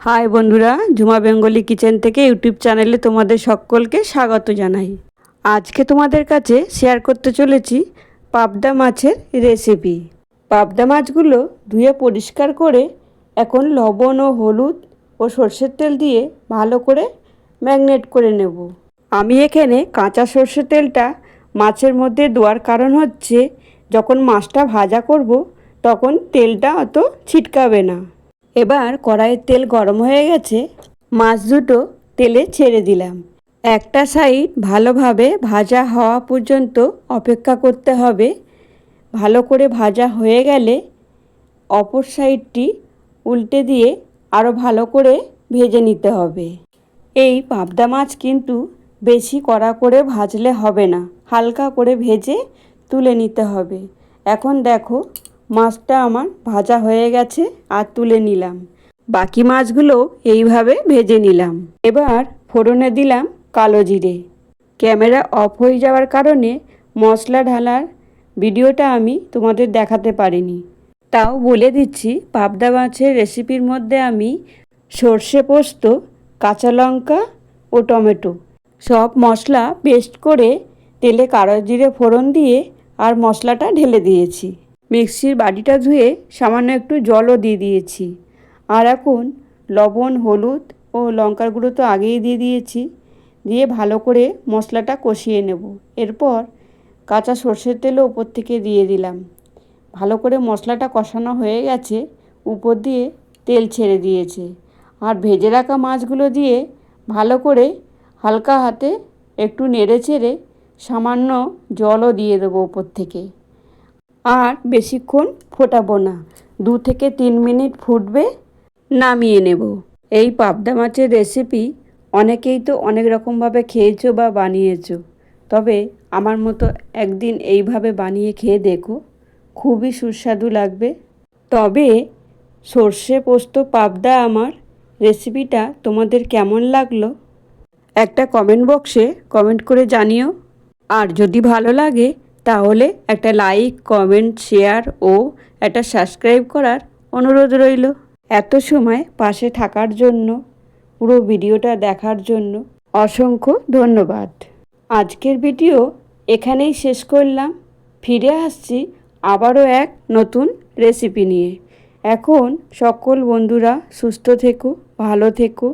High বন্ধুরা, Jhuma Bengali kitchen থেকে YouTube চ্যানেলে তোমাদের সকলকে স্বাগত জানাই। আজকে তোমাদের কাছে শেয়ার করতে চলেছি পাবদা মাছের রেসিপি। পাবদা মাছগুলো ধুয়ে পরিষ্কার করে এখন লবণ ও হলুদ ও সর্ষের তেল দিয়ে ভালো করে ম্যাগনেট করে নেব। আমি এখানে কাঁচা সর্ষের তেলটা মাছের মধ্যে দেওয়ার কারণ হচ্ছে, যখন মাছটা ভাজা করব, তখন তেলটা অত ছিটকাবে না। এবার কড়াইয়ের তেল গরম হয়ে গেছে, মাছ দুটো তেলে ছেড়ে দিলাম। একটা সাইড ভালোভাবে ভাজা হওয়া পর্যন্ত অপেক্ষা করতে হবে। ভালো করে ভাজা হয়ে গেলে অপর সাইডটি উল্টে দিয়ে আরও ভালো করে ভেজে নিতে হবে। এই পাবদা মাছ কিন্তু বেশি কড়া করে ভাজলে হবে না, হালকা করে ভেজে তুলে নিতে হবে। এখন দেখো মাছটা আমার ভাজা হয়ে গেছে আর তুলে নিলাম। বাকি মাছগুলো এইভাবে ভেজে নিলাম। এবার ফোড়নে দিলাম কালো জিরে। ক্যামেরা অফ হয়ে যাওয়ার কারণে মশলা ঢালার ভিডিওটা আমি তোমাদের দেখাতে পারিনি। তাও বলে দিচ্ছি, পাবদা মাছের রেসিপির মধ্যে আমি সর্ষে পোস্ত, কাঁচা লঙ্কা ও টমেটো সব মশলা পেস্ট করে তেলে কালো জিরে ফোড়ন দিয়ে আর মশলাটা ঢেলে দিয়েছি। মিক্সির বাটিটা ধুয়ে সামান্য একটু জলও দিয়ে দিয়েছি। আর এখন লবণ, হলুদ ও লঙ্কার গুঁড়ো তো আগেই দিয়ে দিয়েছি। দিয়ে ভালো করে মশলাটা কষিয়ে নেব। এরপর কাঁচা সর্ষের তেলও উপর থেকে দিয়ে দিলাম। ভালো করে মশলাটা কষানো হয়ে গেছে, উপর দিয়ে তেল ছেড়ে দিয়েছে। আর ভেজে রাখা মাছগুলো দিয়ে ভালো করে হালকা হাতে একটু নেড়ে চেড়ে সামান্য জলও দিয়ে দেবো উপর থেকে। আর বেশিক্ষণ ফোটাবো না। দু থেকে তিন মিনিট ফুটবে, নামিয়ে নেব। এই পাবদা মাছের রেসিপি অনেকেই তো অনেক রকমভাবে খেয়েছো বা বানিয়েছো। তবে আমার মতো একদিন এইভাবে বানিয়ে খেয়ে দেখো, খুবই সুস্বাদু লাগবে। তবে সর্ষে পোস্ত পাবদা আমার রেসিপিটা তোমাদের কেমন লাগল? একটা কমেন্ট বক্সে কমেন্ট করে জানিও। আর যদি ভালো লাগে তাহলে একটা লাইক কমেন্ট শেয়ার ও একটা সাবস্ক্রাইব করার অনুরোধ রইল। এত সময় পাশে থাকার জন্য, পুরো ভিডিওটা দেখার জন্য অসংখ্য ধন্যবাদ। আজকের ভিডিও এখানেই শেষ করলাম। ফিরে আসছি আবারও এক নতুন রেসিপি নিয়ে। এখন সকল বন্ধুরা সুস্থ থেকো, ভালো থেকো।